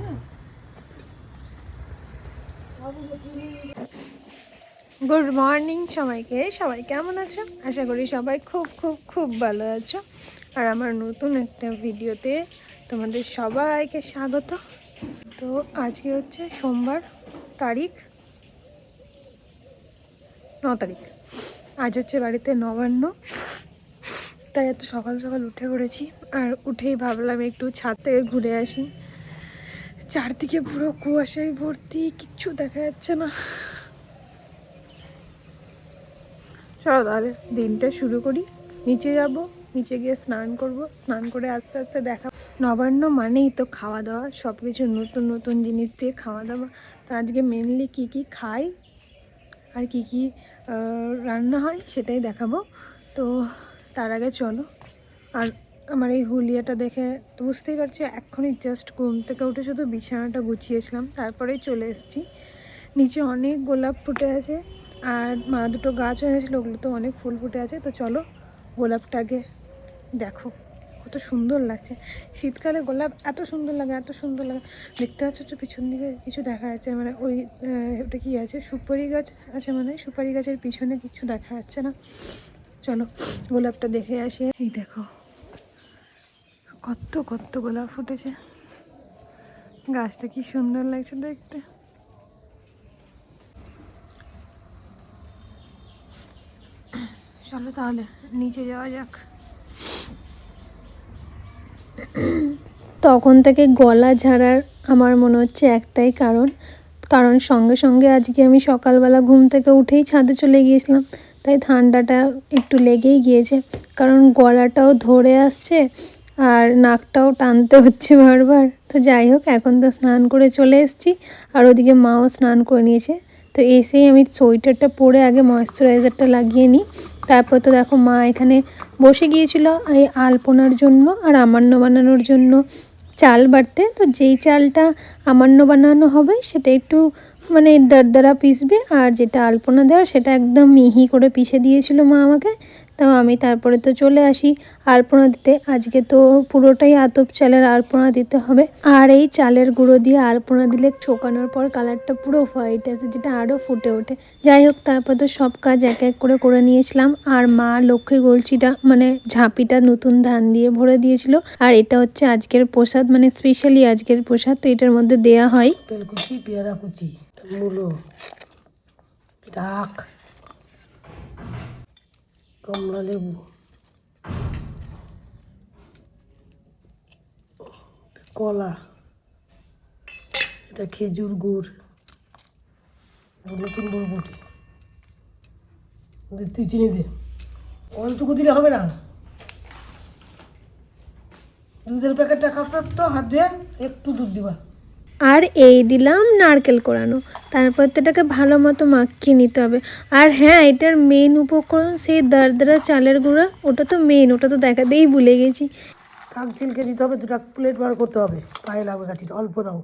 না good morning সবাইকে। সবাই কেমন আছো? আশা করি সবাই খুব খুব খুব ভালো আছো। আর আমার নতুন একটা ভিডিওতে তোমাদের সবাইকে স্বাগত। তো আজকে হচ্ছে সোমবার তারিখ। ন তারিখ। আজ হচ্ছে বাড়িতে নবান্ন। তাই এত সকাল সকাল উঠে পড়েছি। আর উঠেই ভাবলাম একটু ছাদ থেকে ঘুরে আসি। চারদিকে পুরো কুয়াশায় ভর্তি, কিচ্ছু দেখা যাচ্ছে না। চলো তাহলে দিনটা শুরু করি। নিচে যাব, নিচে গিয়ে স্নান করব। স্নান করে আস্তে আস্তে দেখা নবান্ন মানেই তো খাওয়া দাওয়া। সব কিছু নতুন নতুন জিনিস দিয়ে খাওয়া দাওয়া। তো আজকে মেনলি কি কি খাই? আর কি কি রান্না হয় সেটাই দেখাবো। তো তার আগে চলো। আর আমার এই হুলিয়াটা দেখে বুঝতেই পারছি, এক্ষুনি জাস্ট ঘুম থেকে উঠে শুধু বিছানাটা গুছিয়েছিলাম, তারপরেই চলে এসেছি। নিচে অনেক গোলাপ ফুটে আছে আর মা দুটো গাছ হয়েছিল ওগুলো তো অনেক ফুল ফুটে আছে। তো চলো গোলাপটাকে দেখো, কত সুন্দর লাগছে। শীতকালে গোলাপ এত সুন্দর লাগে, এত সুন্দর লাগে। দেখতে পাচ্ছ তো পিছন দিকে কিছু দেখা যাচ্ছে মানে ওই ওটা কি আছে, সুপারি গাছ আছে মানে সুপারি গাছের পিছনে কিছু দেখা যাচ্ছে না। চলো, গোলাপটা দেখে আসি। এই দেখো, কত কত গোলাপ ফুটেছে। গাছটা কি সুন্দর লাগছে দেখতে। চলো তাহলে, নিচে যাওয়া যাক। তখন থেকে গলা ঝাড়ার আমার মনে হচ্ছে একটাই কারণ। কারণ সঙ্গে সঙ্গে আজকে আমি সকালবেলা ঘুম থেকে উঠেই ছাদে চলে গিয়েছিলাম। তাই ঠান্ডাটা একটু লেগেই গিয়েছে। কারণ গলাটাও ধরে আসছে আর নাকটাও টানতে হচ্ছে বারবার। তো যাই হোক, এখন তো স্নান করে চলে এসেছি আর ওদিকে মাও স্নান করে নিয়েছে। তো এসেই আমি সোয়েটারটা পরে আগে ময়শ্চারাইজারটা লাগিয়ে নিই। তারপর তো দেখো মা এখানে বসে গিয়েছিল এই আলপনার জন্য আর আমান্য বানানোর জন্য। চাল বাড়তে, তো যেই চালটা আমান্য বানানো হবে সেটা একটু মানে দরদরা পিসবে আর যেটা আলপনা দেওয়া সেটা একদম মিহি করে পিষে দিয়েছিল মা আমাকে। তো আমি তারপরে তো চলে আসি আলপনা দিতে। আজকে তো পুরোটাই আতপ চালের আলপনা দিতে হবে। আর এই চালের গুঁড়ো দিয়ে আলপনা দিলে ছোকানোর পর কালারটা পুরো হোয়াইট আছে, যেটা আরও ফুটে ওঠে। যাই হোক, তারপর তো সব কাজ এক এক করে করে নিয়েছিলাম। আর মা লক্ষ্মী গলছিটা মানে ঝাঁপিটা নতুন ধান দিয়ে ভরে দিয়েছিল। আর এটা হচ্ছে আজকের প্রসাদ মানে স্পেশালি আজকের প্রসাদ, তো এটার মধ্যে দেয়া হয়। পেয়ারা কুচি ডাক কমলা লেবু। কলা। এটা খেজুর গুড়। নতুন বরবটি। তুই চিনি দে। অল্পটুকু দিলে হবে না? দুধের প্যাকেটটা কাপড় তো, হাত ধুয়ে একটু দুধ দিবা। আর এই দিলাম নারকেল কোরানো। তারপর তো এটাকে ভালো মতো মাখিয়ে নিতে হবে। আর হ্যাঁ এটার মেন উপকরণ সেই দারদারা চালের গুঁড়া ওটা তো মেন ওটা তো দেখাতেই ভুলে গেছি। কাক চিলকে দিতে হবে দুটা প্লেট বার করতে হবে। পায়ে লাগবে গাছিটা অল্প দাও।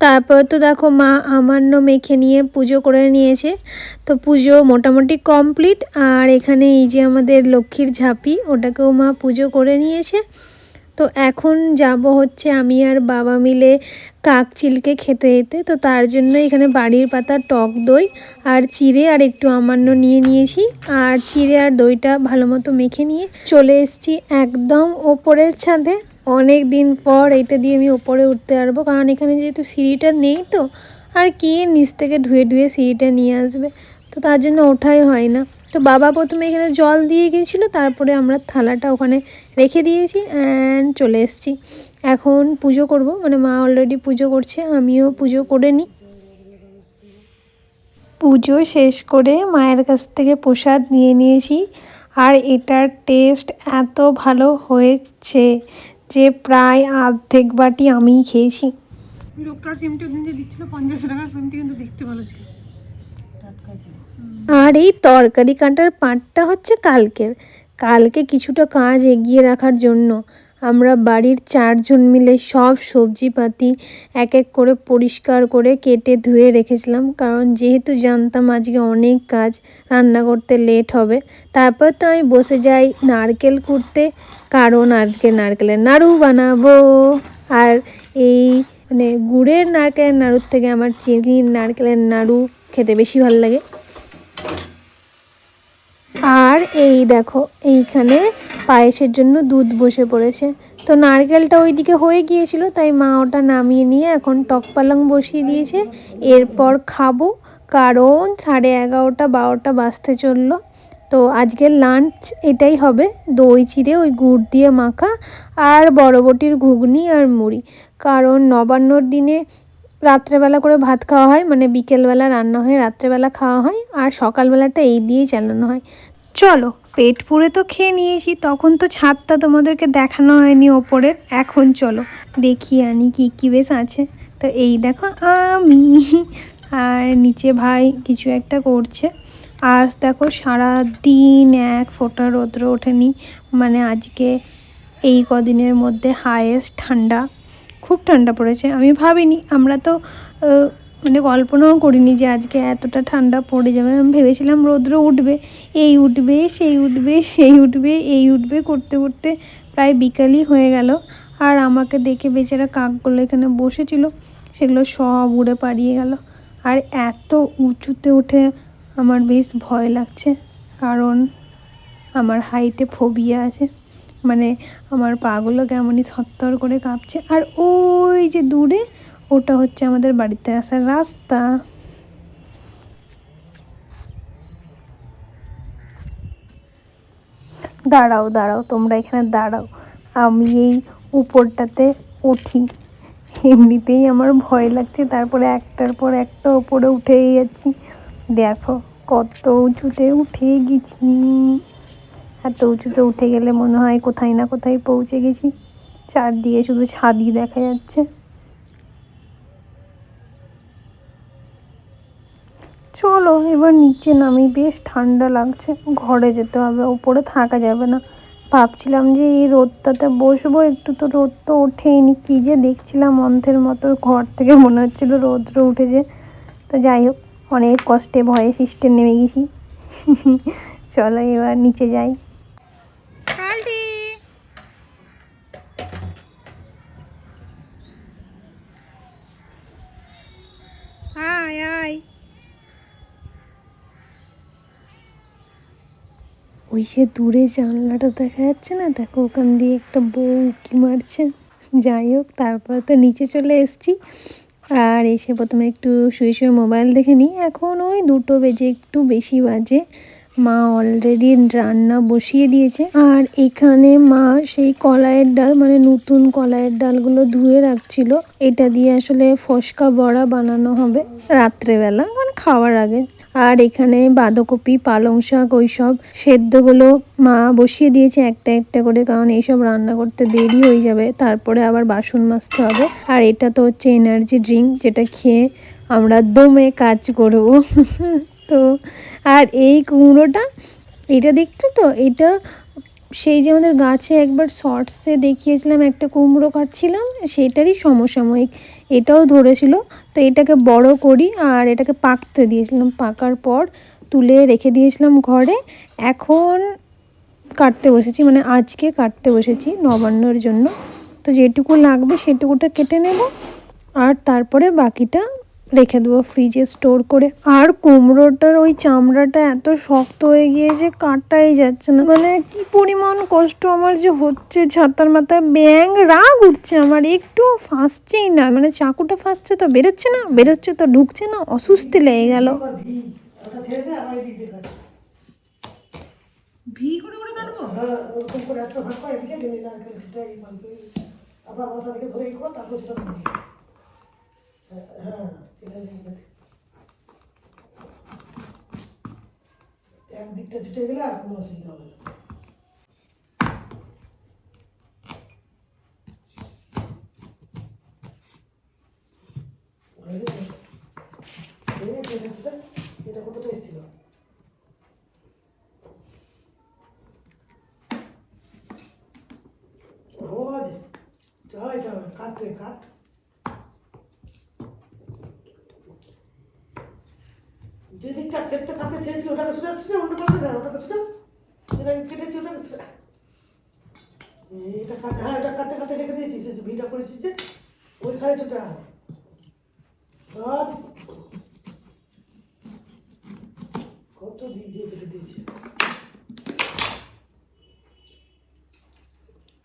তারপর তো দেখো মা আমান্য মেখে নিয়ে পুজো করে নিয়েছে। তো পুজো মোটামুটি কমপ্লিট আর এখানে এই যে আমাদের লক্ষ্মীর ঝাঁপি ওটাকেও মা পুজো করে নিয়েছে। তো এখন যাব হচ্ছে আমি আর বাবা মিলে কাক চিলকে খেতে যেতে। তো তার জন্য এখানে বাড়ির পাতা, টক দই আর চিড়ে আর একটু আমান্য নিয়ে নিয়েছি। আর চিড়ে আর দইটা ভালো মতো মেখে নিয়ে চলে এসেছি একদম ওপরের ছাদে। অনেক দিন পর এটা দিয়ে আমি ওপরে উঠতে পারব, কারণ এখানে যেহেতু সিঁড়িটা নেই তো। আর কি নিচ থেকে ধুয়ে ধুয়ে সিঁড়িটা নিয়ে আসবে? তো তার জন্য ওঠাই হয় না। তো বাবা প্রথমে এখানে জল দিয়ে গিয়েছিল, তারপরে আমরা থালাটা ওখানে রেখে দিয়েছি অ্যান্ড চলে এসেছি। এখন পুজো করব মানে মা অলরেডি পুজো করছে, আমিও পুজো করে নিই। পুজো শেষ করে মায়ের কাছ থেকে প্রসাদ নিয়ে নিয়েছি, আর এটার টেস্ট এত ভালো হয়েছে যে প্রায় অর্ধেক বাটি আমিই খেয়েছি। দিচ্ছিল, পঞ্চাশ সিমটি কিন্তু দেখতে ভালো ছিল। আর এই তরকারি কাটার পাটটা হচ্ছে কালকের। কালকে কিছুটা কাজ এগিয়ে রাখার জন্য আমরা বাড়ির চারজন মিলে সব সবজিপাতি এক এক করে পরিষ্কার করে কেটে ধুয়ে রেখেছিলাম। কারণ যেহেতু জানতাম আজকে অনেক কাজ, রান্না করতে লেট হবে, তারপর তো আমি বসে যাই নারকেল কুড়তে কারণ আজকে নারকেলের নাড়ু বানাবো। আর এই মানে গুড়ের নারকেলের নাড়ুর থেকে আমার চিনির নারকেলের নাড়ু খেতে বেশি ভালো লাগে। আর এই দেখো, এইখানে পায়েসের জন্য দুধ বসে পড়েছে। তো নারকেলটা ওইদিকে হয়ে গিয়েছিল, তাই মা ওটা নামিয়ে নিয়ে এখন টক পালং বসিয়ে দিয়েছে। এরপর খাব, কারণ সাড়ে এগারোটা, বারোটা বাজতে চলল। তো আজকের লাঞ্চ এটাই হবে, দই চিড়ে, ওই গুড় দিয়ে মাখা, আর বড়বটির ঘুগনি আর মুড়ি। কারণ নবান্নর দিনে রাত্রেবেলা করে ভাত খাওয়া হয় মানে বিকেলবেলা রান্না হয়ে রাত্রেবেলা খাওয়া হয়, আর সকালবেলাটা এই দিয়েই চালানো হয়। চলো, পেট পুড়ে তো খেয়ে নিয়েছি, তখন তো ছাদটা তোমাদেরকে দেখানো হয়নি ওপরের, এখন চলো, দেখি আনি কি কি বেশ আছে। তো এই দেখো আমি, আর নিচে ভাই কিছু একটা করছে। আজ দেখো সারা দিন এক ফোঁটা রৌদ্র ওঠেনি মানে আজকে এই কদিনের মধ্যে হায়েস্ট ঠান্ডা। খুব ঠান্ডা পড়েছে। আমি ভাবিনি, আমরা তো মানে কল্পনাও করিনি যে আজকে এতটা ঠান্ডা পড়ে যাবে। আমি ভেবেছিলাম রৌদ্র উঠবে, এই উঠবে, সেই উঠবে সেই উঠবে, এই উঠবে, করতে করতে প্রায় বিকালই হয়ে গেল। আর আমাকে দেখে বেচারা কাকগুলো এখানে বসেছিল, সেগুলো সব উড়ে পাড়িয়ে গেল। আর এত উঁচুতে উঠে আমার বেশ ভয় লাগছে, কারণ আমার হাইটে ফোবিয়া আছে। মানে আমার পাগুলো কেমনই থরথর করে কাঁপছে। আর ওই যে দূরে, ওটা হচ্ছে আমাদের বাড়িতে আসার রাস্তা। দাঁড়াও দাঁড়াও, তোমরা এখানে দাঁড়াও। আমি এই উপরটাতে উঠি। এমনিতেই আমার ভয় লাগছে, তারপরে একটার পর একটা ওপরে উঠেই যাচ্ছি। দেখো, কত উঁচুতে উঠে গেছি। এত উঁচুতে উঠে গেলে মনে হয় কোথায় না কোথায় পৌঁছে গেছি। চারদিকে শুধু ছাদি দেখা যাচ্ছে। চলো, এবার নিচে নামি। বেশ ঠান্ডা লাগছে। ঘরে যেতে হবে, ওপরে থাকা যাবে না। ভাবছিলাম যে এই রোদটাতে বসবো, একটু তো রোদ তো ওঠেনি। কী যে দেখছিলাম অন্থের মতো, ঘর থেকে মনে হচ্ছিল রৌদ্র উঠেছে। তো যাই হোক, অনেক কষ্টে ভয়ে সিস্টেম নেমে গেছি। চলো এবার নিচে যাই। ওই সে দূরে জানলাটা দেখা যাচ্ছে না? দেখো ওখান দিয়ে একটা বউ কি মারছে। যাই হোক, তারপর তো নিচে চলে এসছি। আর এসে প্রথমে একটু শুয়ে শুয়ে মোবাইল দেখে নিই। এখন ওই দুটো বেজে একটু বেশি বাজে। মা অলরেডি রান্না বসিয়ে দিয়েছে। আর এখানে মা সেই কলাইয়ের ডাল মানে নতুন কলাইয়ের ডালগুলো ধুয়ে রাখছিল। এটা দিয়ে আসলে ফসকা বড়া বানানো হবে রাত্রেবেলা মানে খাওয়ার আগে। আর এখানে বাঁধাকপি, পালং শাক ওইসব সেদ্ধগুলো মা বসিয়ে দিয়েছে একটা একটা করে, কারণ এইসব রান্না করতে দেরি হয়ে যাবে। তারপরে আবার বাসন মাজতে হবে। আর এটা তো হচ্ছে এনার্জি ড্রিঙ্ক যেটা খেয়ে আমরা দমে কাজ করব। তো আর এই কুমড়োটা, এটা দেখছ তো? এটা সেই যে আমাদের গাছে একবার শর্টসে দেখিয়েছিলাম, একটা কুমড়ো কাটছিলাম, সেটারই সমসাময়িক। এটাও ধরেছিল। তো এটাকে বড় করি আর এটাকে পাকতে দিয়েছিলাম। পাকার পর তুলে রেখে দিয়েছিলাম ঘরে। এখন কাটতে বসেছি মানে আজকে কাটতে বসেছি নবান্নর জন্য। তো যেটুকু লাগবে সেটুকুটা কেটে নেব। আর তারপরে বাকিটা রেখে দেবো ফ্রিজে স্টোর করে। আর কুমড়োটার ওই চামড়াটা এত শক্ত হয়ে গিয়েছে কাটাই যাচ্ছে না। মানে কি পরিমাণ কষ্ট আমার যে হচ্ছে ছাতার মাথায় ব্যাং রাগ উঠছে আমার একটু ফাঁসছেই না। মানে চাকুটা ফাঁসছে তো বেরোচ্ছে না বেরোচ্ছে তো ঢুকছে না অসুস্থি লেগে গেল। ভি করে করে কাটবো? হ্যাঁ ওরকম করে একটা ভাগ করে এদিকে দিবি নারকেল সেটা এই মানে আবার মাথা থেকে ধরে এই কর তারপর সেটা একদিকটা ছুটে গেলে আর কোনো অসুবিধা হবে না। হয়ে এটা কতটা এসেছিল আমার মনে হয় হয় চল কাট রে কাট যেদিকটা ক্ষেত্রে কাটতে চেয়েছিল ওটাকে ছুটে আসছে অন্য পাশে না যেটাকে কেটেছি ওটাকে এটা কাটে হ্যাঁ এটা কাটতে কাটতে রেখে দিয়েছিস ভিটা করেছিস যে ওইখানে ছুটে আয় কত দিক দিয়ে কেটে দিয়েছে।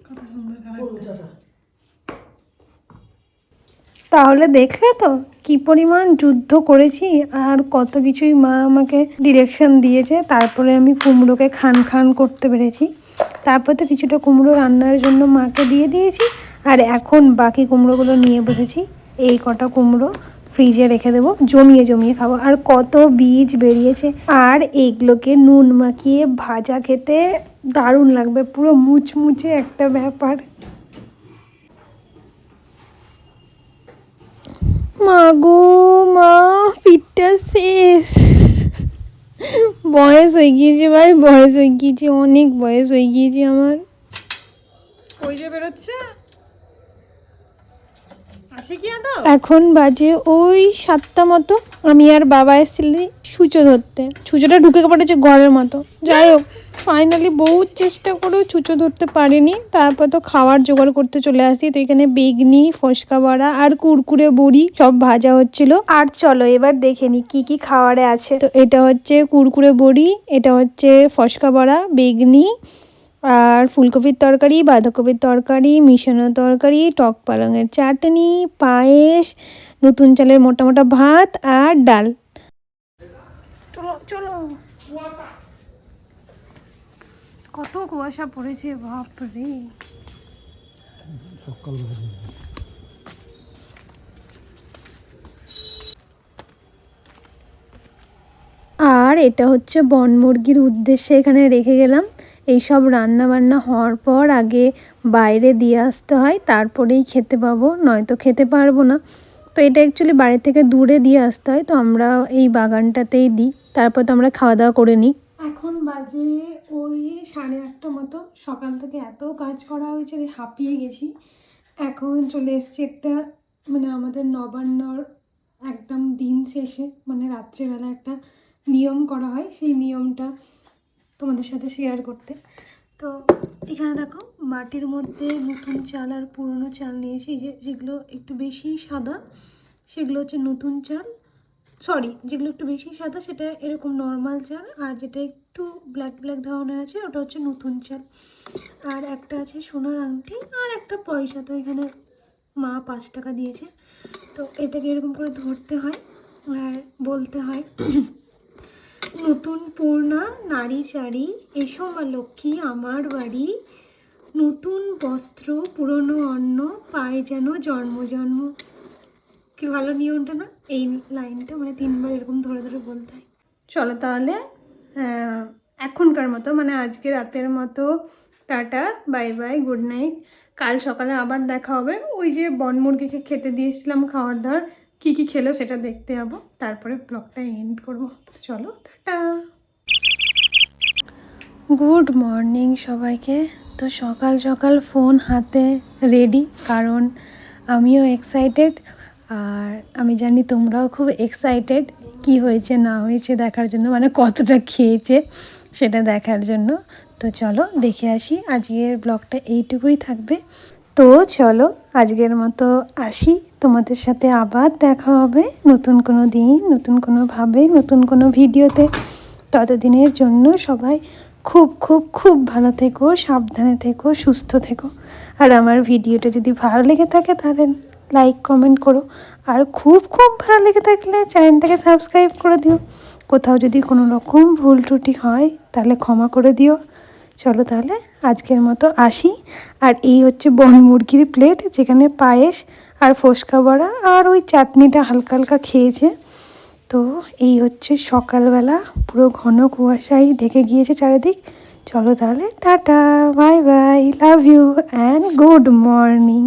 কত সুন্দর কালার তাহলে দেখলে তো কি পরিমাণ যুদ্ধ করেছি আর কত কিছুই মা আমাকে ডিরেকশন দিয়েছে। তারপরে আমি কুমড়োকে খান খান করতে পেরেছি। তারপর তো কিছুটা কুমড়ো রান্নার জন্য মাকে দিয়ে দিয়েছি আর এখন বাকি কুমড়োগুলো নিয়ে বসেছি। এই কটা কুমড়ো ফ্রিজে রেখে দেবো, জমিয়ে জমিয়ে খাব। আর কত বীজ বেরিয়েছে। আর এইগুলোকে নুন মাখিয়ে ভাজা খেতে দারুণ লাগবে। পুরো মুচমুচে একটা ব্যাপার। মা গো মা পিঠটা শেষ। বয়স হয়ে গিয়েছে ভাই বয়স হয়ে গিয়েছে অনেক বয়স হয়ে গিয়েছে আমার। ওই যে বেরোচ্ছে? আছে কি এখন বাজে ওই সাতটা মতো আমি আর বাবা এসেছিলি সূচো ধরতে। সূচোটা ঢুকে পড়েছে ঘরের মতো। যাই হোক। ফাইনালি বহুত চেষ্টা করেও ছুঁচো ধরতে পারিনি। তারপর তো খাওয়ার জোগাড় করতে চলে আসি। তো এখানে বেগনি ফসকা বড়া আর কুরকুরে বড়ি সব ভাজা হচ্ছিল। আর চলো এবার দেখে নি কি কি খাওয়ারে আছে। তো এটা হচ্ছে কুরকুরে বড়ি এটা হচ্ছে ফসকা বড়া বেগনি আর ফুলকপির তরকারি বাঁধাকপির তরকারি মিশানো তরকারি টক পালংয়ের চাটনি পায়েস নতুন চালের মোটা মোটা ভাত আর ডাল। চলো চলো। কত কুয়াশা পড়েছে, বাপরে। আর এটা হচ্ছে বন মুরগির উদ্দেশ্যে এখানে রেখে গেলাম। এই সব রান্না বান্না হওয়ার পর আগে বাইরে দিয়ে আসতে হয়, তারপরেই খেতে পাবো, নয়তো খেতে পারব না। তো এটা অ্যাকচুয়ালি বাড়ি থেকে দূরে দিয়ে আসতে হয়, তো আমরা এই বাগানটাতেই দিই। তারপর তো আমরা খাওয়া দাওয়া করে নিই। এখন বাজে ওই সাড়ে আটটা মতো সকাল থেকে এত কাজ করা হয়েছে যে হাঁপিয়ে গেছি। এখন চলে এসেছি একটা মানে আমাদের নবান্নর একদম দিন শেষে মানে রাত্রেবেলা একটা নিয়ম করা হয়। সেই নিয়মটা তোমাদের সাথে শেয়ার করতে। তো এখানে দেখো, মাটির মধ্যে নতুন চাল আর পুরনো চাল নিয়েছি। যে যেগুলো একটু বেশি সাদা, সেগুলো হচ্ছে নতুন চাল সরি যেগুলো একটু বেশি সাদা, সেটা এরকম নর্মাল চাল আর যেটা একটু ব্ল্যাক ব্ল্যাক ধরনের আছে, ওটা হচ্ছে নতুন চাল আর একটা আছে সোনার আংটি, আর একটা পয়সা, তো এখানে মা পাঁচ টাকা দিয়েছে। তো এটাকে এরকম করে ধরতে হয়, আর বলতে হয়, নতুন পূর্ণা, নারী চারি এসো মা লক্ষ্মী, আমার বাড়ি। নতুন বস্ত্র, পুরনো অন্ন, পায় যেন জন্ম জন্ম কি ভালো নিয়মটা না? এই লাইনটা মানে তিনবার এরকম ধরে ধরে বলতে হয়। চলো তাহলে এখনকার মতো মানে আজকে রাতের মতো tata bye bye good night কাল সকালে আবার দেখা হবে। ওই যে বন মুরগিকে খেতে দিয়েছিলাম খাওয়ার দাওয়ার কী কী খেলো সেটা দেখতে যাব। তারপরে ব্লগটা এন্ড করব। চলো, টাটা। গুড মর্নিং সবাইকে। তো সকাল সকাল ফোন হাতে রেডি কারণ আমিও এক্সাইটেড আর আমি জানি তোমরাও খুব এক্সাইটেড কি হয়েছে, না হয়েছে দেখার জন্য মানে কতটা খেয়েছে সেটা দেখার জন্য। তো চলো দেখে আসি, আজকের ব্লগটা এইটুকুই থাকবে। তো চলো আজকের মতো আসি, তোমাদের সাথে আবার দেখা হবে নতুন কোনো দিন, নতুন কোনোভাবে নতুন কোনো ভিডিওতে। ততদিনের জন্য সবাই খুব খুব খুব ভালো থেকো, সাবধানে থেকো, সুস্থ থেকো। আর আমার ভিডিওটা যদি ভালো লেগে থাকে তাহলে লাইক কমেন্ট করো। আর খুব খুব ভালো লেগে থাকলে চ্যানেলটাকে সাবস্ক্রাইব করে দিও। কোথাও যদি কোনো রকম ভুল ত্রুটি হয়, তাহলে ক্ষমা করে দিও। চলো তাহলে আজকের মতো আসি। আর এই হচ্ছে বন মুরগির প্লেট যেখানে পায়েস আর ফোসকা বড়া আর ওই চাটনিটা হালকা হালকা খেয়েছে। তো এই হচ্ছে সকালবেলা, পুরো ঘন কুয়াশায় ঢেকে গিয়েছে চারিদিক। চলো তাহলে tata bye bye love you and good morning